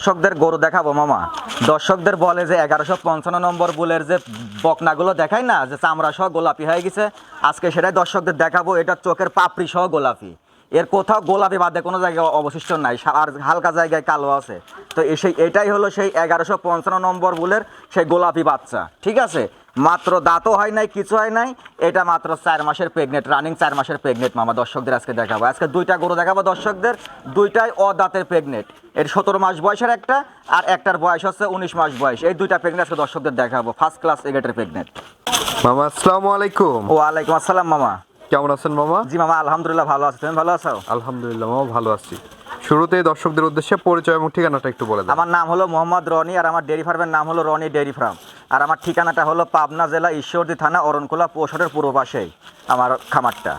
দর্শকদের গরু দেখাবো, মামা। দর্শকদের বলে যে এগারোশো পঞ্চান্ন নম্বর বুলের যে বকনাগুলো দেখায় না, যে চামড়া সহ গোলাপি হয়ে গেছে, আজকে সেটাই দর্শকদের দেখাবো, এটা চোখের পাপড়ি সহ গোলাপি। এর কোথাও গোলাপি বাদে কোনো জায়গায় অবশিষ্ট নাই আর হালকা জায়গায় কালো আছে। তো সেই এটাই হলো সেই এগারোশো পঞ্চান্ন নম্বর বুলের সেই গোলাপি বাচ্চা, ঠিক আছে? মাত্র দাঁতও হয় নাই কিছু হয় নাই। এটা মাত্র চার মাসের প্রেগনেন্ট রানিং চার মাসের প্রেগনেন্ট মামা দর্শকদের আজকে দেখাবো। আজকে দুইটা গরু দেখাবো দর্শকদের দুইটাই অদাঁতের প্রেগনেন্ট এর সতেরো মাস বয়সের একটা আর একটার বয়স হচ্ছে উনিশ মাস বয়স। এই দুইটা প্রেগনেন্ট আজকে দর্শকদের দেখাবো ফার্স্ট ক্লাস এগেটের প্রেগনেন্ট মামা আসসালামু আলাইকুম। ওয়ালাইকুম আসসালাম মামা। কেমন আছেন মামা? জি মামা আলহামদুলিল্লাহ ভালো আছি। তুমি ভালো আছো? আলহামদুলিল্লাহ মামা ভালো আছি। শুরুতেই দর্শকদের উদ্দেশ্যে পরিচয় এবং ঠিকানাটা একটু বলে দেন। আমার নাম হলো মোহাম্মদ রনি আর আমার ডেয়ারি ফার্মের নাম হলো রনি ডেয়ারি ফার্ম। আর আমার ঠিকানাটা হলো পাবনা জেলা ঈশ্বরদী থানা অরণখোলা পৌষটের পূর্ব পাশেই আমার খামারটা।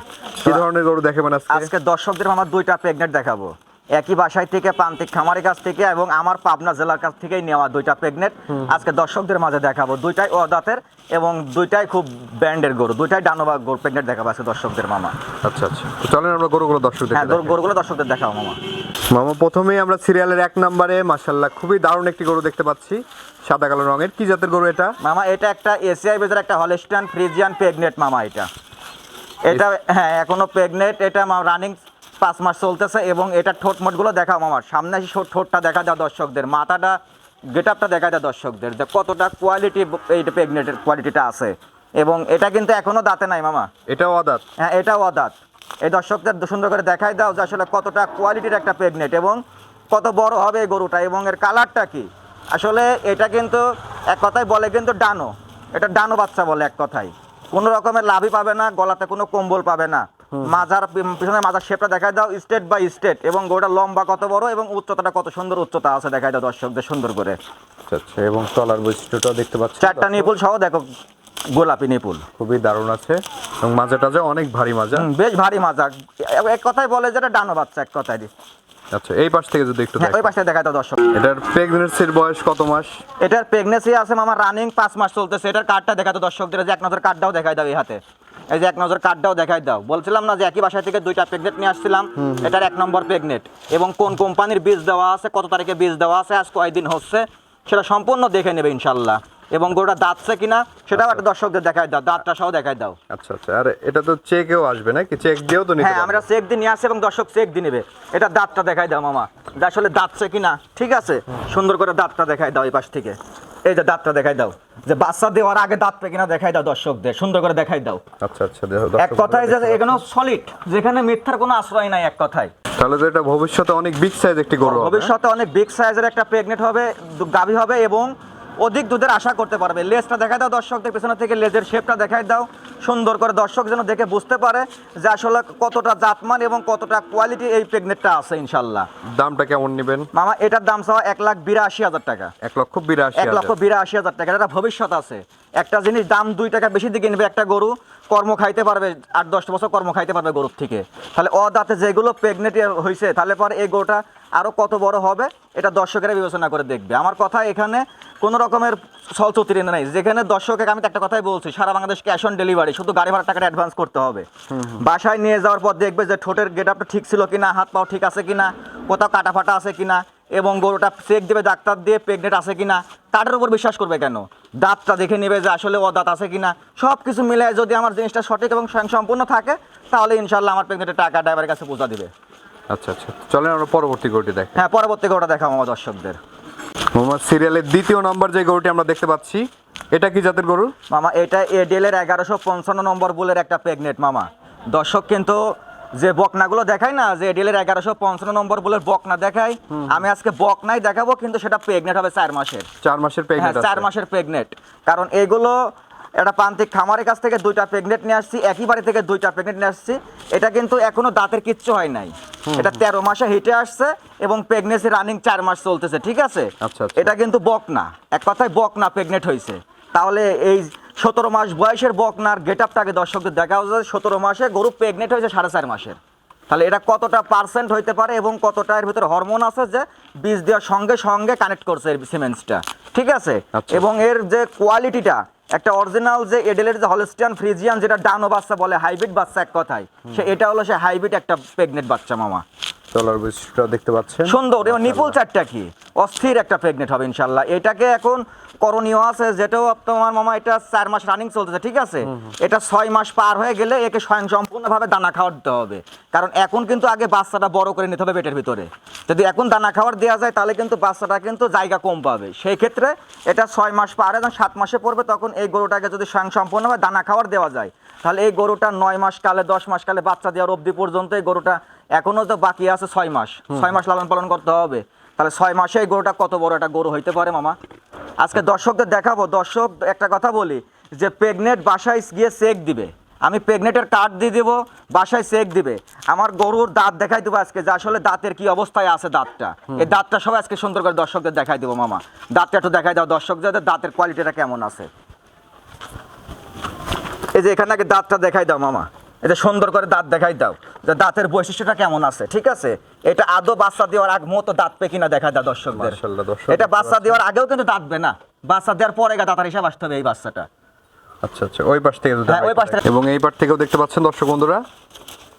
কি ধরনের গরু দেখাবেন আজকে? আজকে দর্শকদের আমার দুইটা প্রেগনেন্ট দেখাবো। একই বাসায় থেকে প্রান্তিক খামারের কাছ থেকে এবং আমার পাবনা জেলার কাছ থেকেই নেওয়া দুইটা প্রেগনেন্ট আজকে দর্শকদের মাঝে দেখাবো দুইটাই অদাতের এবং দুইটাই খুব ব্র্যান্ডের গরু। দুইটাই ডানোবা গরু প্রেগনেন্ট দেখাবো আজকে দর্শকদের মামা। আচ্ছা আচ্ছা। চলেন আমরা গরুগুলো দর্শকদের হ্যাঁ গরুগুলো দর্শকদের দেখাবো মামা। মামা প্রথমেই আমরা সিরিয়ালের এক নম্বরে মাশাল্লাহ খুবই দারুণ একটি গরু দেখতে পাচ্ছি সাদা কালো রঙের। কি জাতের গরু এটা? মামা এটা একটা এসিআই বেজের একটা হলিস্টান ফ্রিজিয়ান প্রেগনেন্ট মামা এটা। এটা হ্যাঁ এখনও প্রেগনেন্ট এটা রানিং পাঁচ মাস চলতেছে এবং এটা ঠোঁট মোটগুলো দেখাও মামার সামনে এসে ঠোঁটটা দেখা যায় দর্শকদের মাথাটা গেট আপটা দেখা যায় দর্শকদের যে কতটা কোয়ালিটি এইটা প্রেগনেন্টের কোয়ালিটিটা আছে। এবং এটা কিন্তু এখনও দাঁতে নাই মামা। এটাও আদাত হ্যাঁ এটাও অদাত। এই দর্শকদের সুন্দর করে দেখাই দাও যে আসলে কতটা কোয়ালিটির একটা প্রেগনেন্ট এবং কত বড় হবে এই গরুটা এবং এর কালারটা কি। আসলে এটা কিন্তু এক কথায় বলে কিন্তু ডানো। এটা ডানো বাচ্চা বলে এক কথায়। কোনো রকমের লাভই পাবে না গলাতে কোনো কম্বল পাবে না। মাজার পিছনে মাজার শেপটা দেখাই দাও স্টেট বাই স্টেট এবং গরুটা লম্বা কত বড় এবং উচ্চতাটা কত সুন্দর উচ্চতা আছে দেখাই দাও দর্শকদের সুন্দর করে। আচ্ছা আচ্ছা এবং তলার বৈশিষ্ট্যটাও দেখতে পাচ্ছি। চারটা নিপুল সহ দেখো গোলাপি নিপুল খুবই দারুণ আছে এবং মাজা টাজা অনেক ভারী মাজা। বেশ ভারী মাজা। এক কথায় বলে যেটা ডানো বাচ্চা এক কথায় আচ্ছা এই পাশ থেকে যদি একটু হ্যাঁ ওই পাশে দেখাই দাও দর্শক। এটার প্রেগনেন্সির বয়স কত মাস? এটার প্রেগনেন্সি আছে মামা রানিং পাঁচ মাস চলতেছে। এটার কার্ডটা দেখাতো দর্শকদের যে এক নজর কার্ডটাও দেখাই দাও এই হাতে। এই যে এক নজর কার্ডটাও দেখাই দাও। বলছিলাম না যে একই বাসা থেকে দুইটা প্রেগনেন্ট নিয়ে আসছিলাম। এটার এক নম্বর প্রেগনেন্ট এবং কোন কোম্পানির বীজ দেওয়া আছে কত তারিখে বীজ দেওয়া আছে আজ কয়দিন হচ্ছে সেটা সম্পূর্ণ দেখে নেবে ইনশাল্লাহ। এবং গরুটা দাঁতছে কিনা সেটাও একটা দর্শকদের দেখাই দাও দাঁতটা সহ দেখাই দাও। আচ্ছা আচ্ছা আরে এটা তো চেকেও আসবে নাকি? চেক দিয়েও তো নিতে হ্যাঁ আমরা চেক দিয়ে নিয়ে আসি এবং দর্শক চেক দিয়ে নেবে। এটা দাঁতটা দেখাই দাও মামা। যে আসলে দাঁতছে কিনা ঠিক আছে? সুন্দর করে দাঁতটা দেখাই দাও এই পাশ থেকে। এই যে দাঁতটা দেখাই দাও। যে বাচ্চা দেওয়ার আগে দাঁত পে কিনা দেখাই দাও দর্শকদের সুন্দর করে দেখাই দাও। আচ্ছা আচ্ছা এক কথায় যে এখানে সলিড যেখানে মিথ্যার কোনো আশ্রয় নাই এক কথায়। তাহলে তো এটা ভবিষ্যতে অনেক বিগ সাইজ একটি গরু হবে ভবিষ্যতে অনেক বিগ সাইজের একটা প্রেগনেন্ট হবে গাভী হবে এবং অধিক দুধের আশা করতে পারবে। লেজটা দেখাই দাও দর্শকদের পেছনে থেকে লেজের শেপটা দেখাই দাও। সুন্দর করে দর্শক যেন দেখে বুঝতে পারে যে আসলে কতটা জাতমান এবং কতটা কোয়ালিটি এই প্রেগনেন্টটা আছে ইনশাল্লাহ দামটা কেমন নেবেন? মামা এটার দাম চাওয়া এক লাখ বিরাশি হাজার টাকা। এক লক্ষ বিরাশি এক লক্ষ বিরাশি হাজার টাকা। এটা ভবিষ্যৎ আছে। একটা জিনিস দাম দুই টাকা বেশি দিকে নেবে একটা গরু কর্ম খাইতে পারবে আট দশ বছর কর্ম খাইতে পারবে গরুর থেকে। তাহলে অদাতে যেগুলো প্রেগনেন্ট হয়েছে তাহলে পর এই গরুটা আরও কত বড় হবে এটা দর্শকেরা বিবেচনা করে দেখবে। আমার কথা এখানে কোনো রকমের চলচত্রি নেই। যেখানে দর্শকে আমি একটা কথাই বলছি সারা বাংলাদেশ ক্যাশ অন ডেলিভারি শুধু গাড়ি ভাড়া টাকাটা অ্যাডভান্স করতে হবে। বাসায় নিয়ে যাওয়ার পর দেখবে যে ঠোঁটের গেট আপটা ঠিক ছিল কিনা হাত পাও ঠিক আছে কিনা কোথাও কাটা ফাটা আছে কিনা এবং গরুটা চেক দেবে ডাক্তার দিয়ে প্রেগনেন্ট আছে কিনা তাদের উপর বিশ্বাস করবে কেন? দাঁতটা দেখে নেবে যে আসলে ও দাঁত আছে কিনা। সব কিছু মিলে যদি আমার জিনিসটা সঠিক এবং স্বয়ংসম্পূর্ণ থাকে তাহলে ইনশাল্লাহ আমার প্রেগনেন্টের টাকা ড্রাইভারের কাছে পৌঁছা দিবে। আচ্ছা আচ্ছা। চলেন আমরা পরবর্তী গরুটি দেখি হ্যাঁ পরবর্তী গরুটা দেখাবো আমার দর্শকদের। মোহাম্মদ সিরিয়ালের দ্বিতীয় নম্বর যে গরুটি আমরা দেখতে পাচ্ছি এটা কি জাতের গরু? মামা এটা এডিএল এর এগারোশো পঞ্চান্ন নম্বর বুলের একটা প্রেগনেন্ট মামা। দর্শক কিন্তু যে বকনাগুলো দেখায় না যে এডিএল এর এগারোশো পঞ্চান্ন নম্বর বুলের বকনা দেখায় আমি আজকে বকনাই দেখাবো কিন্তু সেটা প্রেগনেন্ট হবে চার মাসের। চার মাসের হ্যাঁ চার মাসের প্রেগনেন্ট কারণ এগুলো একটা প্রান্তিক খামারের কাছ থেকে দুইটা প্রেগনেন্ট নিয়ে আসছি একই বাড়ি থেকে দুইটা প্রেগনেন্ট নিয়ে আসছি। এটা কিন্তু এখনও দাঁতের কিচ্ছু হয় নাই। এটা তেরো মাসে হিটে আসছে এবং প্রেগনেন্সি রানিং চার মাস চলতেছে ঠিক আছে? আচ্ছা, আচ্ছা। এটা কিন্তু বক না এক কথায় বক না প্রেগনেন্ট হয়েছে। তাহলে এই সতেরো মাস বয়সের বকনার গেট আপটাকে দর্শকদের দেখা যায় সতেরো মাসে গরু প্রেগনেন্ট হয়েছে সাড়ে চার মাসের। তাহলে এটা কতটা পার্সেন্ট হইতে পারে এবং কতটা এর ভিতরে হরমোন আছে যে বীজ দেওয়ার সঙ্গে সঙ্গে কানেক্ট করছে এর সিমেন্টসটা ঠিক আছে? আচ্ছা। এবং এর যে কোয়ালিটিটা একটা অরিজিনাল যে এডেলের যে হলস্টিয়ান ফ্রিজিয়ান যেটা ডানো বাচ্চা বলে হাইব্রিড বাচ্চা এক কথায় সে এটা হলো সে হাইব্রিড একটা প্রেগনেন্ট বাচ্চা মামা। তলার বৈশিষ্ট্যটা দেখতে পাচ্ছেন। সুন্দর এবং নিপুল চারটা কি? অস্থির একটা প্রেগনেন্ট হবে ইনশাল্লাহ এটাকে এখন করণীয় আছে যেটাও তোমার মামা এটা চার মাস রানিং চলতেছে ঠিক আছে? এটা ছয় মাস পার হয়ে গেলে একে স্বয়ং সম্পূর্ণভাবে দানা খাওয়ার দিতে হবে। কারণ এখন কিন্তু আগে বাচ্চাটা বড় করে নিতে হবে পেটের ভিতরে। যদি এখন দানা খাওয়ার দেওয়া যায় তাহলে কিন্তু বাচ্চাটা কিন্তু জায়গা কম পাবে। সেই ক্ষেত্রে এটা ছয় মাস পার এবং সাত মাসে পড়বে তখন এই গরুটাকে যদি স্বয়ং সম্পূর্ণভাবে দানা খাওয়ার দেওয়া যায় তাহলে এই গরুটা নয় মাস কালে দশ মাস কালে বাচ্চা দেওয়ার অবধি পর্যন্ত এই গরুটা এখনও তো বাকি আছে ছয় মাস। ছয় মাস লালন পালন করতে হবে। তাহলে ছয় মাসে এই গরুটা কত বড় একটা গরু হইতে পারে মামা? আজকে দর্শকদের দেখাবো। দর্শক একটা কথা বলি যে প্রেগনেন্ট বাসায় গিয়ে চেক দিবে। আমি প্রেগনেন্টের কার্ড দিয়ে দেবো বাসায় চেক দিবে। আমার গরুর দাঁত দেখাই দেবো আজকে যে আসলে দাঁতের কি অবস্থায় আছে দাঁতটা। এই দাঁতটা সবাই আজকে সুন্দর করে দর্শকদের দেখাই দেবো মামা। দাঁতটা একটু দেখাই দাও দর্শকদের দাঁতের কোয়ালিটিটা কেমন আছে। এই যে এখানে আগে দাঁতটা দেখাই দাও মামা। এটা সুন্দর করে দাঁত দেখাই দাও। যে দাঁতের বৈশিষ্ট্যটা কেমন আছে ঠিক আছে? এটা আদৌ বাচ্চা দেওয়ার আগ মতো দাঁত পে কিনা দেখা দাও দর্শকদের। দর্শক এটা বাচ্চা দেওয়ার আগেও কিন্তু দাঁতবে না। বাচ্চা দেওয়ার পরে গা দাঁতার হিসাব আসতে হবে এই বাচ্চাটা। আচ্ছা আচ্ছা ওই পাশ থেকে হ্যাঁ, ওই পাশ থেকে। এবং এই পাশ থেকেও দেখতে পাচ্ছেন দর্শক বন্ধুরা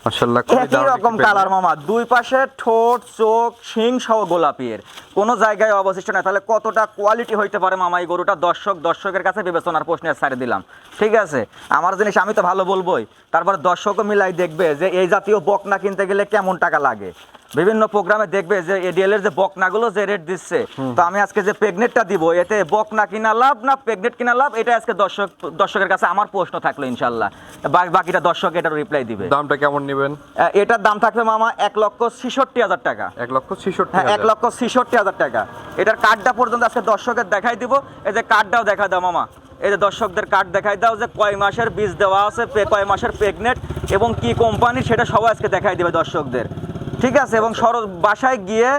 মাশাআল্লাহ একই রকম কালার মামা দুই পাশে ঠোঁট চোখ শিং সহ গোলাপি এর কোনো জায়গায় অবশিষ্ট নাই তাহলে কতটা কোয়ালিটি হইতে পারে মামা এই গরুটা? দর্শক দর্শকের কাছে বিবেচনার প্রশ্নে ছাড়ে দিলাম। ঠিক আছে? আমার জিনিস আমি তো ভালো বলবোই। তারপর দর্শকও মিলাই দেখবে যে এই জাতীয় বকনা কিনতে গেলে কেমন টাকা লাগে? বিভিন্ন প্রোগ্রামে দেখবে যে এডিএল এর যে বকনাগুলো যে রেট দিচ্ছে তো আমি আজকে যে প্রেগনেটটা দিব এতে বকনা কিনা লাভ না প্রেগনেট কিনা লাভ এটা আজকে দর্শক দর্শকের কাছে আমার প্রশ্ন থাকল ইনশাল্লাহ বাকিটা দর্শক এটার রিপ্লাই দিবে। দামটা কেমন নেবেন? এটার দাম থাকবে মামা এক লক্ষ ছিষট্টি হাজার টাকা। এক লক্ষ ছিষট্টি হ্যাঁ এক হাজার। লক্ষ ছিষট্টি হাজার টাকা। এটার কার্ডটা পর্যন্ত আজকে দর্শকের দেখাই দিব। এই যে কার্ডটাও দেখা দাও মামা। এই যে দর্শকদের কার্ড দেখাই দাও যে কয় মাসের বীজ দেওয়া আছে কয় মাসের প্রেগনেট এবং কি কোম্পানি সেটা সবাই আজকে দেখাই দিবে দর্শকদের। ঠিক আছে এবং সর বাসায় গিয়ে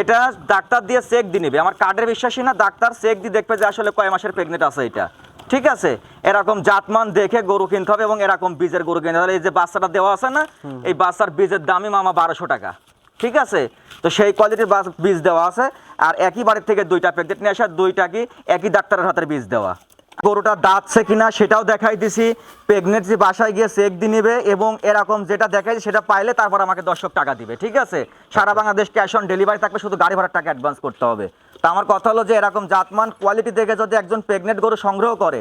এটা ডাক্তার দিয়ে চেক দিয়ে নেবে। আমার কার্ডের বিশ্বাসী না ডাক্তার চেক দিয়ে দেখবে যে আসলে কয় মাসের প্রেগনেন্ট আছে এটা। ঠিক আছে? এরকম জাতমান দেখে গরু কিনতে হবে এবং এরকম বীজের গরু কিনতে হবে। এই যে বাচ্চাটা দেওয়া আছে না এই বাচ্চার বীজের দামই মামা বারোশো টাকা। ঠিক আছে? তো সেই কোয়ালিটির বীজ দেওয়া আছে। আর একই বাড়ির থেকে দুইটা প্যাকেট নিয়ে আসা দুইটা কি একই ডাক্তারের হাতের বীজ দেওয়া। গরুটা দাঁতছে কিনা সেটাও দেখাই দিছি। প্রেগনেন্সি বাসায় গিয়ে চেক দিয়ে নেবে এবং এরকম যেটা দেখাই সেটা পাইলে তারপর আমাকে দর্শক টাকা দিবে, ঠিক আছে? সারা বাংলাদেশ ক্যাশ অন ডেলিভারি থাকবে, শুধু গাড়ি ভাড়ার টাকা অ্যাডভান্স করতে হবে। তা আমার কথা হলো যে এরকম জাতমান কোয়ালিটি দেখে যদি একজন প্রেগনেন্ট গরু সংগ্রহ করে,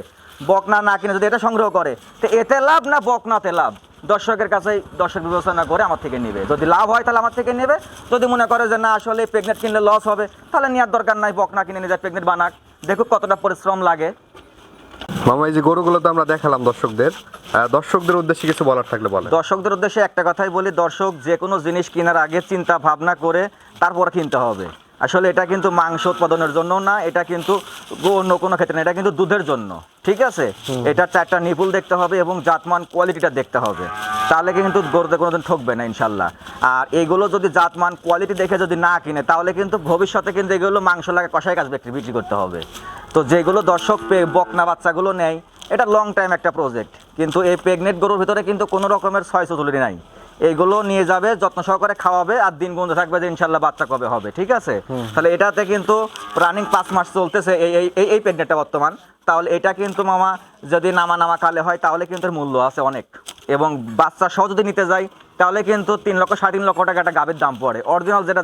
বকনা না কিনে যদি এটা সংগ্রহ করে, তো এতে লাভ না বকনাতে লাভ? দর্শকের কাছেই দর্শক বিবেচনা করে আমার থেকে নেবে। যদি লাভ হয় তাহলে আমার থেকে নেবে। যদি মনে করে যে না, আসলে প্রেগনেন্ট কিনলে লস হবে, তাহলে নেওয়ার দরকার নাই, বকনা কিনে নিয়ে যায় প্রেগনেন্ট বানাক। দেখুক কতটা পরিশ্রম লাগে। মামা এই যে গরুগুলো তো আমরা দেখালাম দর্শকদের। দর্শকদের উদ্দেশ্যে কিছু বলার থাকলে বলেন। দর্শকদের উদ্দেশ্যে একটা কথাই বলি দর্শক যে কোনো জিনিস কেনার আগে চিন্তা ভাবনা করে তারপর কিনতে হবে। আসলে এটা কিন্তু মাংস উৎপাদনের জন্য না এটা কিন্তু অন্য কোনো ক্ষেত্রে না এটা কিন্তু দুধের জন্য ঠিক আছে? এটা চারটা নিপুল দেখতে হবে এবং জাতমান কোয়ালিটিটা দেখতে হবে। তাহলে কিন্তু গরুতে কোনোদিন ঠকবে না ইনশাল্লাহ। আর এগুলো যদি জাতমান কোয়ালিটি দেখে যদি না কিনে তাহলে কিন্তু ভবিষ্যতে কিন্তু এগুলো মাংস লাগে কষাই কাজ বিক্রি বিক্রি করতে হবে। তো যেগুলো দর্শক বকনা বাচ্চাগুলো নেয় এটা লং টাইম একটা প্রজেক্ট কিন্তু এই প্রেগনেন্ট গরুর ভিতরে কিন্তু কোনো রকমের ছয় চতুরি নাই। এইগুলো নিয়ে যাবে যত্ন সহকারে খাওয়াবে আর দিন গুনতে থাকবে যে ইনশাল্লাহ বাচ্চা কবে হবে ঠিক আছে? তাহলে এটাতে কিন্তু রানিং পাঁচ মাস চলতেছে এই এই এই এই প্রেগনেন্টটা বর্তমান। তাহলে এটা কিন্তু মামা যদি নামা নামা কালে হয় তাহলে কিন্তু এর মূল্য আছে অনেক। এবং বাচ্চা সহ যদি নিতে যাই তাহলে কিন্তু তিন লক্ষ সাড়ে তিন লক্ষ টাকা একটা গাভীর দাম পড়ে। অরিজিনাল যেটা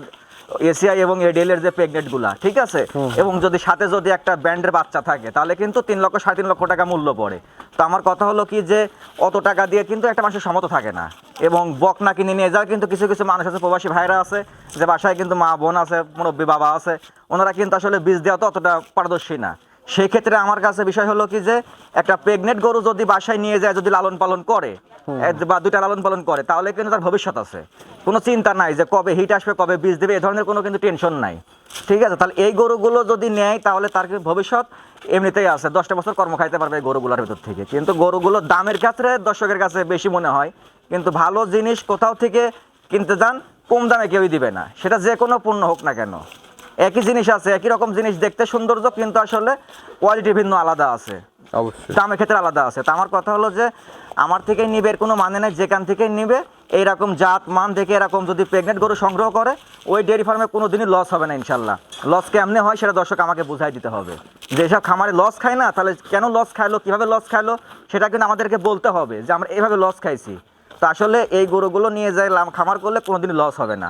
এসিআই এবং এডিএল এর যে প্রেগনেন্টগুলা ঠিক আছে? এবং যদি সাথে যদি একটা ব্যান্ডের বাচ্চা থাকে তাহলে কিন্তু তিন লক্ষ সাড়ে তিন লক্ষ টাকা মূল্য পড়ে। তো আমার কথা হলো কি যে অত টাকা দিয়ে কিন্তু একটা মানুষের সমত থাকে না। এবং বক না কিনে নিয়ে যাওয়া কিন্তু কিছু কিছু মানুষ আছে প্রবাসী ভাইরা আছে যে বাসায় কিন্তু মা বোন আছে মুরব্বী বাবা আছে ওনারা কিন্তু আসলে বীজ দেওয়া তো অতটা পারদর্শী না। সেই ক্ষেত্রে আমার কাছে বিষয় হলো কি যে একটা প্রেগনেন্ট গরু যদি বাসায় নিয়ে যায় যদি লালন পালন করে বা দুইটা লালন পালন করে তাহলে কিন্তু তার ভবিষ্যৎ আছে। কোনো চিন্তা নাই যে কবে হিট আসবে কবে বীজ দেবে এ ধরনের কোনো কিন্তু টেনশন নাই। ঠিক আছে? তাহলে এই গরুগুলো যদি নেয় তাহলে তার ভবিষ্যৎ? এমনিতেই আছে। দশটা বছর কর্ম খাইতে পারবে এই গরুগুলোর ভিতর থেকে। কিন্তু গরুগুলো দামের ক্ষেত্রে দর্শকের কাছে বেশি মনে হয়। কিন্তু ভালো জিনিস কোথাও থেকে কিনতে যান কম দামে কেউই দিবে না। সেটা যে কোনো পণ্য হোক না কেন। একই জিনিস আছে একই রকম জিনিস দেখতে সৌন্দর্য কিন্তু আসলে কোয়ালিটি ভিন্ন আলাদা আছে। অবশ্যই। দামের ক্ষেত্রে আলাদা আছে। তা আমার কথা হলো যে আমার থেকে নিবে এর কোনো মানে নেই যেখান থেকে নিবে এইরকম জাত মান দেখে এরকম যদি প্রেগনেন্ট গরু সংগ্রহ করে ওই ডেয়ারি ফার্মে কোনো দিনই লস হবে না ইনশাল্লাহ। লস কেমনে হয় সেটা দর্শক আমাকে বুঝাই দিতে হবে। যেসব খামারে লস খায় না তাহলে কেন লস খাইলো কীভাবে লস খাইলো সেটা কিন্তু আমাদেরকে বলতে হবে যে আমরা এইভাবে লস খাইছি। তো আসলে এই গরুগুলো নিয়ে যাই খামার করলে কোনো কোনোদিনই লস হবে না।